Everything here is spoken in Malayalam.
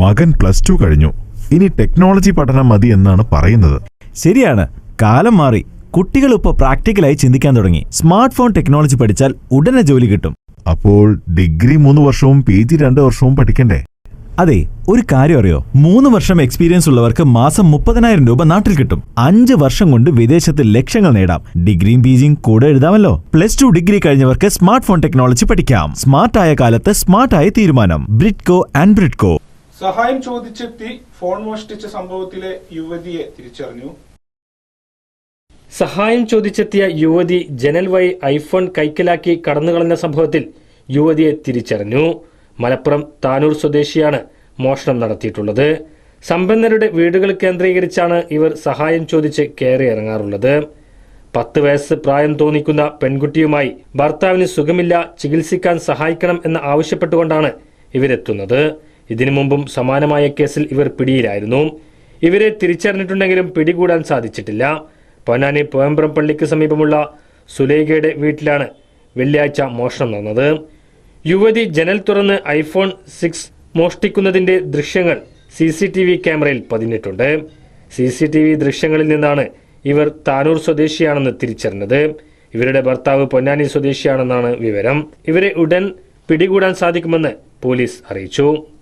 മകൻ പ്ലസ് ടു കഴിഞ്ഞു. ഇനി ടെക്നോളജി പഠനം മതി എന്നാണ് പറയുന്നത്. ശരിയാണ്. കാലം മാറി. കുട്ടികൾ ഇപ്പോൾ പ്രാക്ടിക്കലായി ചിന്തിക്കാൻ തുടങ്ങി. സ്മാർട്ട് ഫോൺ ടെക്നോളജി പഠിച്ചാൽ ഉടനെ ജോലി കിട്ടും. അപ്പോൾ ഡിഗ്രി മൂന്ന് വർഷവും പി ജി രണ്ട് വർഷവും പഠിക്കണ്ടേ? അതെ ഒരു കാര്യം അറിയോ? മൂന്ന് വർഷം എക്സ്പീരിയൻസ് ഉള്ളവർക്ക് മാസം മുപ്പതിനായിരം രൂപ നാട്ടിൽ കിട്ടും. അഞ്ച് വർഷം കൊണ്ട് വിദേശത്ത് ലക്ഷ്യങ്ങൾ നേടാം. ഡിഗ്രിയും പിജിയും കൂടെ എഴുതാമല്ലോ? പ്ലസ് ടു ഡിഗ്രി കഴിഞ്ഞവർക്ക് സ്മാർട്ട് ഫോൺ ടെക്നോളജി പഠിക്കാം. സ്മാർട്ടായ കാലത്ത് സ്മാർട്ടായ തീരുമാനം. ബ്രിഡ്കോ ആൻഡ് ബ്രിഡ്കോ. സഹായം ചോദിച്ചെത്തി ഫോൺ മോഷ്ടിച്ച സംഭവത്തിലെ യുവതിയെ തിരിച്ചറിഞ്ഞു. സഹായം ചോദിച്ചെത്തിയ യുവതി ജനൽ വഴി ഐഫോൺ കൈക്കലാക്കി കടന്നുകളഞ്ഞ സംഭവത്തിൽ യുവതിയെ തിരിച്ചറിഞ്ഞു. മലപ്പുറം താനൂർ സ്വദേശിയാണ് മോഷണം നടത്തിയിട്ടുള്ളത്. സമ്പന്നരുടെ വീടുകൾ കേന്ദ്രീകരിച്ചാണ് ഇവർ സഹായം ചോദിച്ച് കയറി ഇറങ്ങാറുള്ളത് പത്ത് വയസ്സ് പ്രായം തോന്നിക്കുന്ന പെൺകുട്ടിയുമായി ഭർത്താവിന് സുഖമില്ല ചികിത്സിക്കാൻ സഹായിക്കണം എന്ന് ആവശ്യപ്പെട്ടുകൊണ്ടാണ് ഇവരെത്തുന്നത്. ഇതിനു മുമ്പും സമാനമായ കേസിൽ ഇവർ പിടിയിലായിരുന്നു. ഇവരെ തിരിച്ചറിഞ്ഞിട്ടുണ്ടെങ്കിലും പിടികൂടാൻ സാധിച്ചിട്ടില്ല. പൊന്നാനി പോയമ്പ്രം പള്ളിക്ക് സമീപമുള്ള സുലേഖയുടെ വീട്ടിലാണ് വെള്ളിയാഴ്ച മോഷണം നടന്നത്. യുവതി ജനൽ തുറന്ന് ഐഫോൺ സിക്സ് മോഷ്ടിക്കുന്നതിന്റെ ദൃശ്യങ്ങൾ സി സി ടി വി ക്യാമറയിൽ പതിഞ്ഞിട്ടുണ്ട്. സി സി ടി വി ദൃശ്യങ്ങളിൽ നിന്നാണ് ഇവർ താനൂർ സ്വദേശിയാണെന്ന് തിരിച്ചറിഞ്ഞത്. ഇവരുടെ ഭർത്താവ് പൊന്നാനി സ്വദേശിയാണെന്നാണ് വിവരം. ഇവരെ ഉടൻ പിടികൂടാൻ സാധിക്കുമെന്ന് പോലീസ് അറിയിച്ചു.